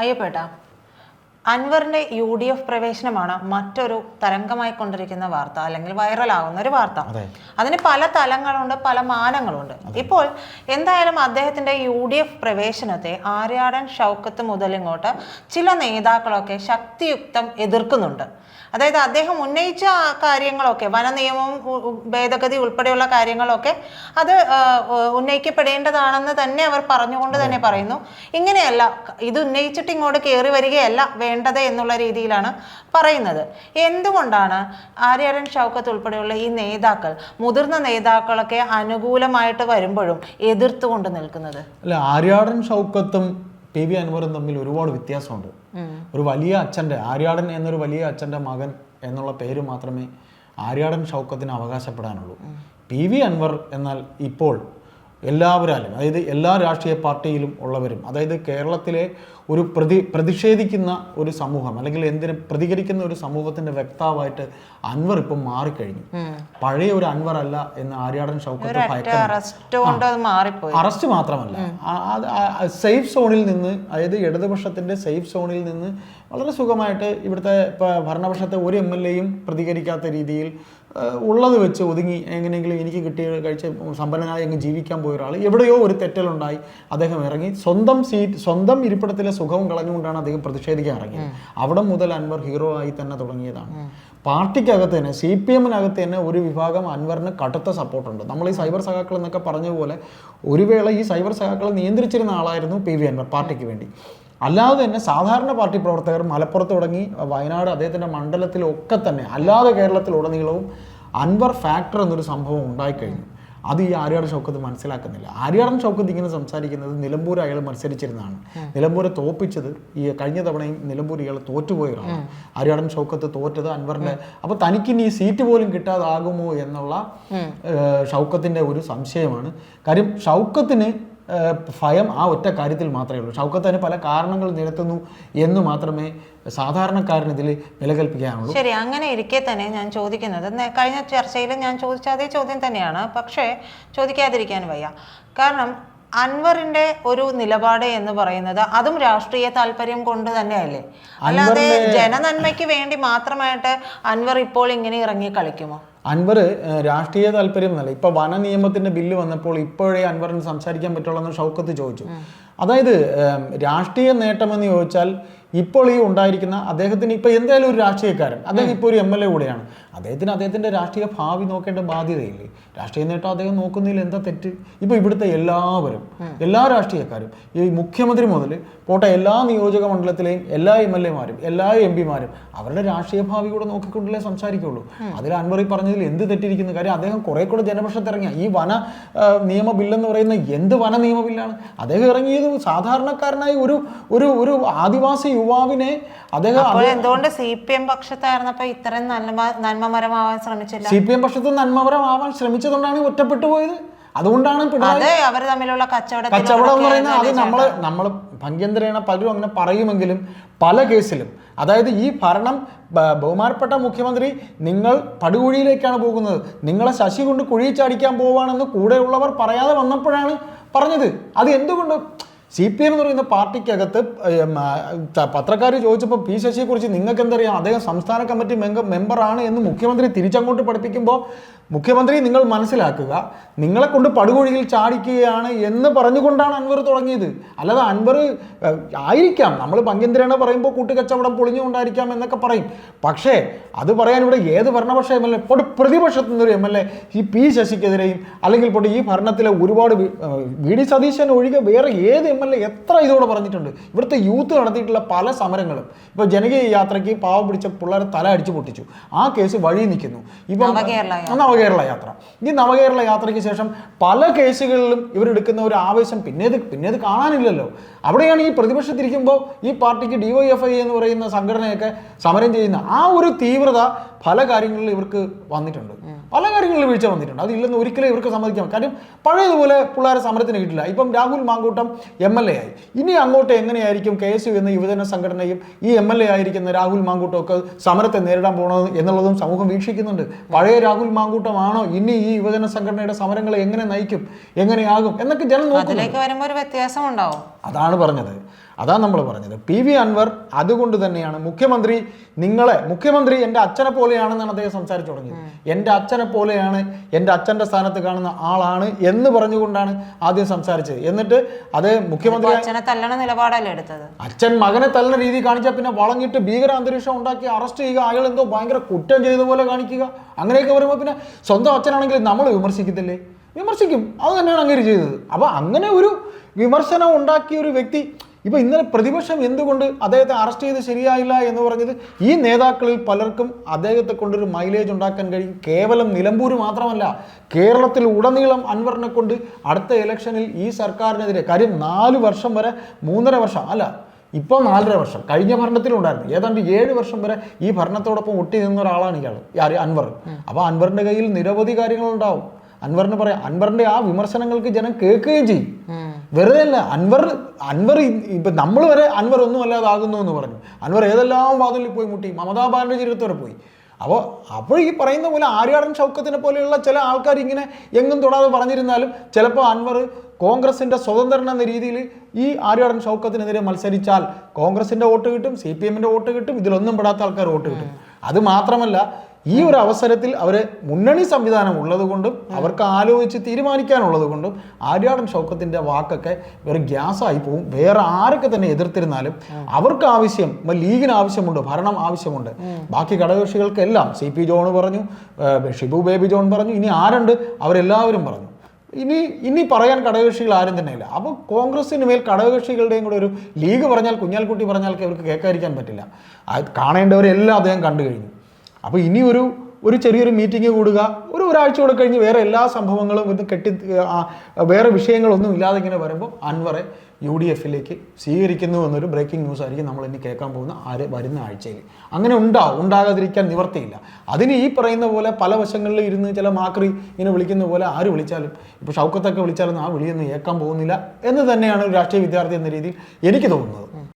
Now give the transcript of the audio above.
അയ്യപ്പേട്ട. അൻവറിന്റെ U D F പ്രവേശനമാണ് മറ്റൊരു തരംഗമായി കൊണ്ടിരിക്കുന്ന വാർത്ത അല്ലെങ്കിൽ വൈറലാകുന്ന ഒരു വാർത്ത. അതിന് പല തലങ്ങളുണ്ട് പല മാനങ്ങളുണ്ട്. ഇപ്പോൾ എന്തായാലും അദ്ദേഹത്തിന്റെ യു ഡി എഫ് പ്രവേശനത്തെ ആര്യാടൻ ഷൗക്കത്ത് മുതൽ ഇങ്ങോട്ട് ചില നേതാക്കളൊക്കെ ശക്തിയുക്തം എതിർക്കുന്നുണ്ട്. അതായത് അദ്ദേഹം ഉന്നയിച്ച കാര്യങ്ങളൊക്കെ വന നിയമവും ഭേദഗതി ഉൾപ്പെടെയുള്ള കാര്യങ്ങളൊക്കെ അത് ഉന്നയിക്കപ്പെടേണ്ടതാണെന്ന് തന്നെ അവർ പറഞ്ഞുകൊണ്ട് തന്നെ പറയുന്നു. ഇങ്ങനെയല്ല ഇത് ഉന്നയിച്ചിട്ട് ഇങ്ങോട്ട് കയറി വരികയല്ല വേണ്ടത് എന്നുള്ള രീതിയിലാണ് പറയുന്നത്. എന്തുകൊണ്ടാണ് ആര്യാടൻ ഷൗക്കത്ത് ഉൾപ്പെടെയുള്ള ഈ നേതാക്കൾ മുതിർന്ന നേതാക്കളൊക്കെ അനുകൂലമായിട്ട് വരുമ്പോഴും എതിർത്തുകൊണ്ട് നിൽക്കുന്നത്? അല്ല ആര്യാടൻ ഷൗക്കത്തും പി വി അൻവറും തമ്മിൽ ഒരുപാട് വ്യത്യാസമുണ്ട്. ഒരു വലിയ അച്ഛന്റെ ആര്യാടൻ എന്നൊരു വലിയ അച്ഛന്റെ മകൻ എന്നുള്ള പേര് മാത്രമേ ആര്യാടൻ ഷൗക്കത്തിന് അവകാശപ്പെടാനുള്ളൂ. പി വി അൻവർ എന്നാൽ ഇപ്പോൾ എല്ലാവരാലും അതായത് എല്ലാ രാഷ്ട്രീയ പാർട്ടിയിലും ഉള്ളവരും അതായത് കേരളത്തിലെ ഒരു പ്രതി പ്രതിഷേധിക്കുന്ന ഒരു സമൂഹം അല്ലെങ്കിൽ എന്തിനും പ്രതികരിക്കുന്ന ഒരു സമൂഹത്തിന്റെ വ്യക്താവായിട്ട് അൻവർ ഇപ്പം മാറിക്കഴിഞ്ഞു. പഴയ ഒരു അൻവർ അല്ല എന്ന് ആര്യാടൻ ഷൗക്കത്ത് അറസ്റ്റ് മാത്രമല്ല. സേഫ് സോണിൽ നിന്ന് അതായത് ഇടതുപക്ഷത്തിന്റെ സേഫ് സോണിൽ നിന്ന് വളരെ സുഖമായിട്ട് ഇവിടുത്തെ ഭരണപക്ഷത്തെ ഒരു എം എൽ എയും പ്രതികരിക്കാത്ത രീതിയിൽ ഉള്ളത് വെച്ച് ഒതുങ്ങി എങ്ങനെയെങ്കിലും എനിക്ക് കിട്ടിയ കഴിച്ച് സമ്പന്നനായി അങ്ങ് ജീവിക്കാൻ പോയ ഒരാൾ. എവിടെയോ ഒരു തെറ്റലുണ്ടായി. അദ്ദേഹം ഇറങ്ങി. സ്വന്തം സീറ്റ് സ്വന്തം ഇരിപ്പിടത്തിലെ സുഖവും കളഞ്ഞുകൊണ്ടാണ് അദ്ദേഹം പ്രതിഷേധിക്കാൻ ഇറങ്ങിയത്. അവിടെ മുതൽ അൻവർ ഹീറോ ആയി തന്നെ തുടങ്ങിയതാണ്. പാർട്ടിക്കകത്ത് തന്നെ സി പി എമ്മിനകത്ത് തന്നെ ഒരു വിഭാഗം അൻവറിന് കടുത്ത സപ്പോർട്ടുണ്ട്. നമ്മൾ ഈ സൈബർ സഖാക്കൾ എന്നൊക്കെ പറഞ്ഞ പോലെ ഒരു വേള ഈ സൈബർ സഖാക്കളെ നിയന്ത്രിച്ചിരുന്ന ആളായിരുന്നു പി വി അൻവർ പാർട്ടിക്ക് വേണ്ടി. അല്ലാതെ തന്നെ സാധാരണ പാർട്ടി പ്രവർത്തകർ മലപ്പുറത്ത് തുടങ്ങി വയനാട് അദ്ദേഹത്തിന്റെ മണ്ഡലത്തിലൊക്കെ തന്നെ അല്ലാതെ കേരളത്തിലുടനീളവും അൻവർ ഫാക്ടർ എന്നൊരു സംഭവം ഉണ്ടായിക്കഴിഞ്ഞു. അത് ഈ ആര്യാടൻ ഷൗക്കത്ത് മനസ്സിലാക്കുന്നില്ല. ആര്യാടൻ ഷൗക്കത്ത് ഇങ്ങനെ സംസാരിക്കുന്നത് നിലമ്പൂർ അയാൾ മത്സരിച്ചിരുന്നതാണ്. നിലമ്പൂരെ തോപ്പിച്ചത് ഈ കഴിഞ്ഞ തവണയും നിലമ്പൂർ ഇയാൾ തോറ്റുപോയ ഒരാളാണ്. ആര്യാടൻ ഷൗക്കത്ത് തോറ്റത് അൻവറിന്റെ അപ്പൊ തനിക്കിനി സീറ്റ് പോലും കിട്ടാതാകുമോ എന്നുള്ള ഷൗക്കത്തിന്റെ ഒരു സംശയമാണ്. കാര്യം ഷൗക്കത്തിന് ഭയം ആ ഒറ്റ കാര്യത്തിൽ മാത്രമേ ഉള്ളൂ. ഷൗക്കത്ത് അതിന് പല കാരണങ്ങൾ നിരത്തുന്നു എന്ന് മാത്രമേ സാധാരണക്കാരന് ഇതിൽ വില കൽപ്പിക്കാനുള്ളൂ ശരി അങ്ങനെ ഇരിക്കെ തന്നെ ഞാൻ ചോദിക്കുന്നത്. കഴിഞ്ഞ ചർച്ചയിൽ ഞാൻ ചോദിച്ച അതേ ചോദ്യം തന്നെയാണ്. പക്ഷേ ചോദിക്കാതിരിക്കാൻ വയ്യ. കാരണം അൻവറിന്റെ ഒരു നിലപാട് എന്ന് പറയുന്നത് അതും രാഷ്ട്രീയ താല്പര്യം കൊണ്ട് തന്നെയല്ലേ? അല്ലാതെ ജനനന്മയ്ക്ക് വേണ്ടി മാത്രമായിട്ട് അൻവർ ഇപ്പോൾ ഇങ്ങനെ ഇറങ്ങി കളിക്കുമോ? അൻവർ രാഷ്ട്രീയ താല്പര്യം എന്നല്ല. ഇപ്പൊ വന നിയമത്തിന്റെ ബില്ല് വന്നപ്പോൾ ഇപ്പോഴേ അൻവറിന് സംസാരിക്കാൻ പറ്റുള്ളൂ എന്ന് ഷൗക്കത്ത് ചോദിച്ചു. അതായത് രാഷ്ട്രീയ നേട്ടമെന്ന് ചോദിച്ചാൽ ഇപ്പോൾ ഈ ഉണ്ടായിരിക്കുന്ന അദ്ദേഹത്തിന് ഇപ്പൊ എന്തായാലും ഒരു രാഷ്ട്രീയക്കാരൻ. അദ്ദേഹം ഇപ്പോൾ ഒരു എം എൽ എ കൂടെയാണ്. അദ്ദേഹത്തിന് അദ്ദേഹത്തിന്റെ രാഷ്ട്രീയ ഭാവി നോക്കേണ്ട ബാധ്യതയില്ലേ? രാഷ്ട്രീയ നേട്ടം അദ്ദേഹം നോക്കുന്നതിൽ എന്താ തെറ്റ്? ഇപ്പൊ ഇവിടുത്തെ എല്ലാവരും എല്ലാ രാഷ്ട്രീയക്കാരും ഈ മുഖ്യമന്ത്രി മുതൽ പോട്ടെ എല്ലാ നിയോജക മണ്ഡലത്തിലെയും എല്ലാ എം എൽ എമാരും എല്ലാ എം പിമാരും അവരുടെ രാഷ്ട്രീയ ഭാവി കൂടെ നോക്കിക്കൊണ്ടല്ലേ സംസാരിക്കുള്ളൂ. അതിൽ അൻവറി പറഞ്ഞതിൽ എന്ത് തെറ്റിരിക്കുന്നു കാര്യം അദ്ദേഹം കുറെ കൂടെ ജനപക്ഷത്ത് ഇറങ്ങിയ ഈ വന നിയമ ബില്ലെന്ന് പറയുന്ന എന്ത് വന നിയമ ബില്ലാണ്? അദ്ദേഹം ഇറങ്ങിയത് സാധാരണക്കാരനായി ഒരു ഒരു ഒരു ആദിവാസി യുവാവിനെ അദ്ദേഹം അപ്പോൾ എന്തുകൊണ്ട് സി പി എം പക്ഷത്തായിരുന്നപ്പോ ഇത്രയും നന്മ നന്മമരമാവാൻ ശ്രമിച്ചില്ല? സി പി എം പക്ഷത്ത് നന്മപരമാവാൻ ശ്രമിച്ചതുകൊണ്ടാണ് ഒറ്റപ്പെട്ടു പോയത് അതുകൊണ്ടാണ് പിണറായി അത് അവർ തമ്മിലുള്ള കച്ചവടം എന്ന് പറയുന്നത് അത് നമ്മൾ നമ്മൾ ഭംഗ്യന്തരേണ പലരും അങ്ങനെ പറയുമെങ്കിലും പല കേസിലും അതായത് ഈ ഭരണം ബഹുമാനപ്പെട്ട മുഖ്യമന്ത്രി നിങ്ങൾ പടുകുഴിയിലേക്കാണ് പോകുന്നത്. നിങ്ങളെ ശശി കൊണ്ട് കുഴി ചാടിക്കാൻ പോവാണെന്ന് കൂടെയുള്ളവർ പറയാതെ വന്നപ്പോഴാണ് പറഞ്ഞത്. അത് എന്തുകൊണ്ട് സി പി എം എന്ന് പറയുന്ന പാർട്ടിക്കകത്ത് പത്രക്കാർ ചോദിച്ചപ്പോൾ പി ശശിയെക്കുറിച്ച് നിങ്ങൾക്ക് എന്തറിയാം അദ്ദേഹം സംസ്ഥാന കമ്മിറ്റി മെമ്പറാണ് എന്ന് മുഖ്യമന്ത്രി തിരിച്ചങ്ങോട്ട് പഠിപ്പിക്കുമ്പോൾ മുഖ്യമന്ത്രി നിങ്ങൾ മനസ്സിലാക്കുക നിങ്ങളെ കൊണ്ട് പടുകുഴിയിൽ ചാടിക്കുകയാണ് എന്ന് പറഞ്ഞുകൊണ്ടാണ് അൻവർ തുടങ്ങിയത്. അല്ലാതെ അൻവർ ആയിരിക്കാം. നമ്മൾ പങ്കേന്ദ്രനെ പറയുമ്പോൾ കൂട്ടുകച്ചവടം പൊളിഞ്ഞുകൊണ്ടായിരിക്കാം എന്നൊക്കെ പറയും. പക്ഷേ അത് പറയാൻ ഇവിടെ ഏത് ഭരണപക്ഷ എം എൽ എ ഇപ്പോൾ പ്രതിപക്ഷത്തു നിന്നൊരു എം എൽ എ ഈ പി ശശിക്കെതിരെയും അല്ലെങ്കിൽ ഇപ്പോൾ ഈ ഭരണത്തിലെ ഒരുപാട് വി- വി ഡി സതീശൻ ഒഴികെ വേറെ ഏത് എം എൽ എ എത്ര ഇതോടെ പറഞ്ഞിട്ടുണ്ട്. ഇവിടുത്തെ യൂത്ത് നടത്തിയിട്ടുള്ള പല സമരങ്ങളും. ഇപ്പോൾ ജനകീയ യാത്രയ്ക്ക് പാവം പിടിച്ച പിള്ളേരെ തല അടിച്ചു പൊട്ടിച്ചു. ആ കേസ് വഴി നിൽക്കുന്നു. ഇപ്പം നവകേരള യാത്ര. ഈ നവകേരള യാത്രയ്ക്ക് ശേഷം പല കേസുകളിലും ഇവരെടുക്കുന്ന ഒരു ആവേശം പിന്നേത് പിന്നേത് കാണാനില്ലല്ലോ അവിടെയാണ് ഈ പ്രതിപക്ഷത്തിരിക്കുമ്പോൾ ഈ പാർട്ടിക്ക് ഡിവൈഎഫ്ഐ എന്ന് പറയുന്ന സംഘടനയൊക്കെ സമരം ചെയ്യുന്ന ആ ഒരു തീവ്രത പല കാര്യങ്ങളിലും ഇവർക്ക് വന്നിട്ടുണ്ട്. പല കാര്യങ്ങളിലും വീഴ്ച വന്നിട്ടുണ്ട്. അതില്ലെന്ന് ഒരിക്കലും ഇവർക്ക് സമ്മതിക്കാം കാര്യം പഴയതുപോലെ പിള്ളേരെ സമരത്തിന് കിട്ടില്ല. ഇപ്പം Rahul Mankoottam M L A ആയി. ഇനി അങ്ങോട്ട് എങ്ങനെയായിരിക്കും കെ എസ് യു എന്ന യുവജന സംഘടനയും ഈ എം എൽ എ ആയിരിക്കുന്ന രാഹുൽ മാങ്കൂട്ടം ഒക്കെ സമരത്തെ നേരിടാൻ പോകണത് എന്നുള്ളതും സമൂഹം വീക്ഷിക്കുന്നുണ്ട്. പഴയ രാഹുൽ മാങ്കൂട്ടമാണോ ഇനി ഈ യുവജന സംഘടനയുടെ സമരങ്ങളെ എങ്ങനെ നയിക്കും എങ്ങനെയാകും എന്നൊക്കെ ജനം നോക്കുന്നു അതിലേക്ക് വരുമ്പോ ഒരു വ്യത്യാസം ഉണ്ടാവും. അതാണ് പറഞ്ഞത്. അതാണ് നമ്മൾ പറഞ്ഞത്. പി വി അൻവർ അതുകൊണ്ട് തന്നെയാണ് മുഖ്യമന്ത്രി നിങ്ങളെ മുഖ്യമന്ത്രി എന്റെ അച്ഛനെ പോലെയാണെന്നാണ് അദ്ദേഹം സംസാരിച്ചു തുടങ്ങിയത്. എന്റെ അച്ഛനെ പോലെയാണ് എന്റെ അച്ഛന്റെ സ്ഥാനത്ത് കാണുന്ന ആളാണ് എന്ന് പറഞ്ഞുകൊണ്ടാണ് ആദ്യം സംസാരിച്ചത്. എന്നിട്ട് അത് മുഖ്യമന്ത്രി അച്ഛനെ തല്ലണ നിലപാടല്ലേ എടുത്തത്? അച്ഛൻ മകനെ തല്ലണ രീതി കാണിച്ചാൽ പിന്നെ വളഞ്ഞിട്ട് ഭീകര അന്തരീക്ഷം ഉണ്ടാക്കി അറസ്റ്റ് ചെയ്യുക അയാൾ എന്തോ ഭയങ്കര കുറ്റം ചെയ്ത പോലെ കാണിക്കുക അങ്ങനെയൊക്കെ വരുമ്പോൾ പിന്നെ സ്വന്തം അച്ഛനാണെങ്കിൽ നമ്മൾ വിമർശിക്കത്തില്ലേ? വിമർശിക്കും. അത് തന്നെയാണ് അങ്ങനെ ചെയ്തത്. അപ്പോൾ അങ്ങനെ ഒരു വിമർശനം ഉണ്ടാക്കിയ ഒരു വ്യക്തി ഇപ്പൊ ഇന്നലെ പ്രതിപക്ഷം എന്തുകൊണ്ട് അദ്ദേഹത്തെ അറസ്റ്റ് ചെയ്ത് ശരിയായില്ല എന്ന് പറഞ്ഞത് ഈ നേതാക്കളിൽ പലർക്കും അദ്ദേഹത്തെ കൊണ്ടൊരു മൈലേജ് ഉണ്ടാക്കാൻ കഴിയും. കേവലം നിലമ്പൂർ മാത്രമല്ല കേരളത്തിൽ ഉടനീളം അൻവറിനെ കൊണ്ട് അടുത്ത ഇലക്ഷനിൽ ഈ സർക്കാരിനെതിരെ കാര്യം നാല് വർഷം വരെ മൂന്നര വർഷം അല്ല ഇപ്പോൾ നാലര വർഷം കഴിഞ്ഞ ഭരണത്തിലുണ്ടായിരുന്നു ഏതാണ്ട് ഏഴ് വർഷം വരെ ഈ ഭരണത്തോടൊപ്പം ഒട്ടി നിന്ന ഒരാളാണ് ഇയാൾ ആര് അൻവർ. അപ്പോൾ അൻവറിന്റെ കയ്യിൽ നിരവധി കാര്യങ്ങളുണ്ടാവും. അൻവറിന് പറയാം അൻവറിന്റെ ആ വിമർശനങ്ങൾക്ക് ജനം കേൾക്കുകയും ചെയ്യും. വെറുതെ അല്ല അൻവർ അൻവർ ഇപ്പം നമ്മൾ വരെ അൻവർ ഒന്നും അല്ലാതാകുന്നു എന്ന് പറഞ്ഞു. അൻവർ ഏതെല്ലാം വാതിലിൽ പോയി മുട്ടി മമതാ ബാനർജിയുടെ വരെ പോയി. അപ്പോൾ അപ്പോൾ ഈ പറയുന്ന പോലെ ആര്യാടൻ ഷൗക്കത്തിനെ പോലെയുള്ള ചില ആൾക്കാർ ഇങ്ങനെ എങ്ങും തൊടാതെ പറഞ്ഞിരുന്നാലും ചിലപ്പോൾ അൻവർ കോൺഗ്രസിന്റെ സ്വതന്ത്രൻ എന്ന രീതിയിൽ ഈ ആര്യാടൻ ഷൗക്കത്തിനെതിരെ മത്സരിച്ചാൽ കോൺഗ്രസിന്റെ വോട്ട് കിട്ടും സി പി എമ്മിന്റെ വോട്ട് കിട്ടും ഇതിലൊന്നും പെടാത്ത ആൾക്കാർ വോട്ട് കിട്ടും. അത് മാത്രമല്ല ഈ ഒരു അവസരത്തിൽ അവർ മുന്നണി സംവിധാനം ഉള്ളതുകൊണ്ടും അവർക്ക് ആലോചിച്ച് തീരുമാനിക്കാനുള്ളത് കൊണ്ടും ആര്യാടൻ ഷൗക്കത്തിന്റെ വാക്കൊക്കെ വെറും ഗ്യാസായി പോകും വേറെ ആരൊക്കെ തന്നെ എതിർത്തിരുന്നാലും അവർക്ക് ആവശ്യം ലീഗിന് ആവശ്യമുണ്ട് ഭരണം ആവശ്യമുണ്ട്. ബാക്കി ഘടകകക്ഷികൾക്കെല്ലാം സി പി ജോൺ പറഞ്ഞു ഷിബു ബേബി ജോൺ പറഞ്ഞു ഇനി ആരുണ്ട്? അവരെല്ലാവരും പറഞ്ഞു. ഇനി ഇനി പറയാൻ ഘടകകക്ഷികൾ ആരും തന്നെയില്ല. അപ്പോൾ കോൺഗ്രസിന് മേൽ ഘടകകക്ഷികളുടെയും കൂടെ ഒരു ലീഗ് പറഞ്ഞാൽ കുഞ്ഞാൽക്കുട്ടി പറഞ്ഞാൽ അവർക്ക് കേൾക്കാതിരിക്കാൻ പറ്റില്ല. കാണേണ്ടവരെല്ലാം അദ്ദേഹം കണ്ടു കഴിഞ്ഞു. അപ്പോൾ ഇനി ഒരു ഒരു ചെറിയൊരു മീറ്റിംഗ് കൂടുക. ഒരു ഒരാഴ്ച കൂടെ കഴിഞ്ഞ് വേറെ എല്ലാ സംഭവങ്ങളും ഇത് കെട്ടി വേറെ വിഷയങ്ങളൊന്നും ഇല്ലാതെ ഇങ്ങനെ വരുമ്പോൾ അൻവറെ യു ഡി എഫിലേക്ക് സ്വീകരിക്കുന്നു എന്നൊരു ബ്രേക്കിംഗ് ന്യൂസ് ആയിരിക്കും നമ്മൾ ഇനി കേൾക്കാൻ പോകുന്ന ആര് വരുന്ന ആഴ്ചയിൽ. അങ്ങനെ ഉണ്ടാവും ഉണ്ടാകാതിരിക്കാൻ നിവർത്തിയില്ല. അതിന് ഈ പറയുന്ന പോലെ പല വശങ്ങളിൽ ഇരുന്ന് ചില മാക്രി ഇങ്ങനെ വിളിക്കുന്ന പോലെ ആര് വിളിച്ചാലും ഇപ്പോൾ ഷൗക്കത്തൊക്കെ വിളിച്ചാലും ആ വിളിയൊന്നും ഏക്കാൻ പോകുന്നില്ല എന്ന് തന്നെയാണ് ഒരു രാഷ്ട്രീയ വിദ്യാർത്ഥി എന്ന രീതിയിൽ എനിക്ക് തോന്നുന്നത്.